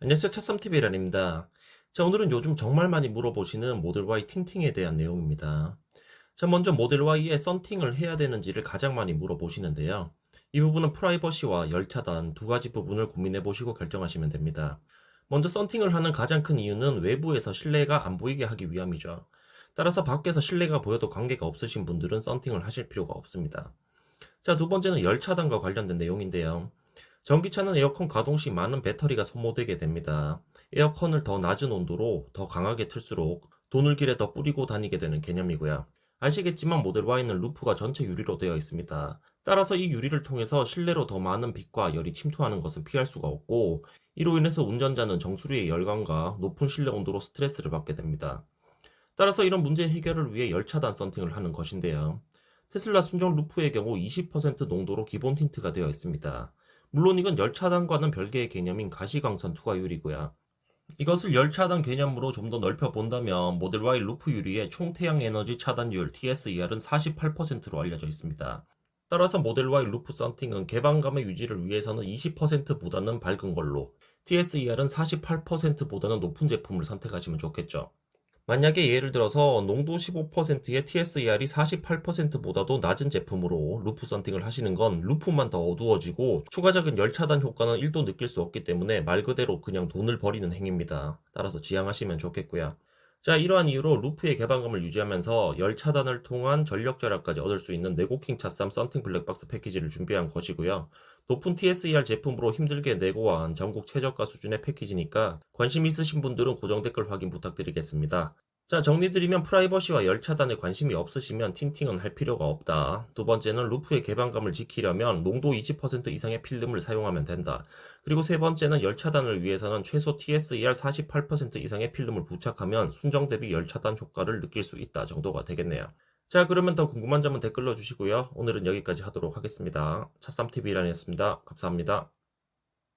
안녕하세요. 차쌈TV란입니다. 자, 오늘은 요즘 정말 많이 물어보시는 모델 Y 틴팅에 대한 내용입니다. 자, 먼저 모델 Y에 썬팅을 해야 되는지를 가장 많이 물어보시는데요. 이 부분은 프라이버시와 열차단 두 가지 부분을 고민해 보시고 결정하시면 됩니다. 먼저 썬팅을 하는 가장 큰 이유는 외부에서 실내가 안 보이게 하기 위함이죠. 따라서 밖에서 실내가 보여도 관계가 없으신 분들은 썬팅을 하실 필요가 없습니다. 자, 두 번째는 열차단과 관련된 내용인데요. 전기차는 에어컨 가동 시 많은 배터리가 소모되게 됩니다. 에어컨을 더 낮은 온도로 더 강하게 틀수록 돈을 길에 더 뿌리고 다니게 되는 개념이고요. 아시겠지만 모델 Y는 루프가 전체 유리로 되어 있습니다. 따라서 이 유리를 통해서 실내로 더 많은 빛과 열이 침투하는 것은 피할 수가 없고 이로 인해서 운전자는 정수리의 열감과 높은 실내 온도로 스트레스를 받게 됩니다. 따라서 이런 문제 해결을 위해 열차단 썬팅을 하는 것인데요. 테슬라 순정 루프의 경우 20% 농도로 기본 틴트가 되어 있습니다. 물론 이건 열차단과는 별개의 개념인 가시광선 투과율이고요. 이것을 열차단 개념으로 좀 더 넓혀 본다면 모델 Y 루프 유리의 총 태양 에너지 차단율 TSER은 48%로 알려져 있습니다. 따라서 모델 Y 루프 썬팅은 개방감의 유지를 위해서는 20%보다는 밝은 걸로 TSER은 48%보다는 높은 제품을 선택하시면 좋겠죠. 만약에 예를 들어서 농도 15%의 TSER이 48%보다도 낮은 제품으로 루프 썬팅을 하시는 건 루프만 더 어두워지고 추가적인 열 차단 효과는 1도 느낄 수 없기 때문에 말 그대로 그냥 돈을 버리는 행위입니다. 따라서 지양하시면 좋겠고요. 자, 이러한 이유로 루프의 개방감을 유지하면서 열 차단을 통한 전력 절약까지 얻을 수 있는 네고킹 차쌈 썬팅 블랙박스 패키지를 준비한 것이고요. 높은 TSER 제품으로 힘들게 내고한 전국 최저가 수준의 패키지니까 관심 있으신 분들은 고정 댓글 확인 부탁드리겠습니다. 자, 정리드리면 프라이버시와 열 차단에 관심이 없으시면 틴팅은 할 필요가 없다. 두 번째는 루프의 개방감을 지키려면 농도 20% 이상의 필름을 사용하면 된다. 그리고 세 번째는 열 차단을 위해서는 최소 TSER 48% 이상의 필름을 부착하면 순정 대비 열 차단 효과를 느낄 수 있다 정도가 되겠네요. 자, 그러면 더 궁금한 점은 댓글로 주시고요. 오늘은 여기까지 하도록 하겠습니다. 차쌈TV란이었습니다. 감사합니다.